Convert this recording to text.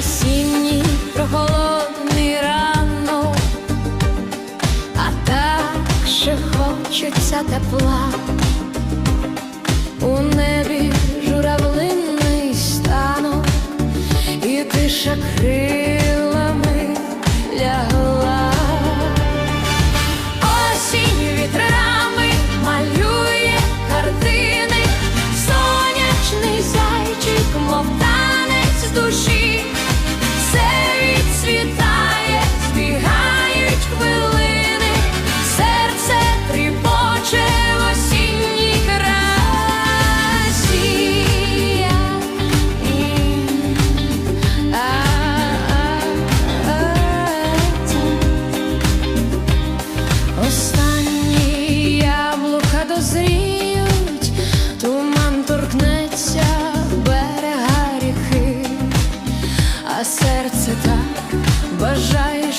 осінній прохолодний ранок, а так ще хочеться тепла. У небі журавлиний станок, і тиша крилами лягла. Осінь вітрами малює картини, сонячний зайчик, мов серце так. Бажає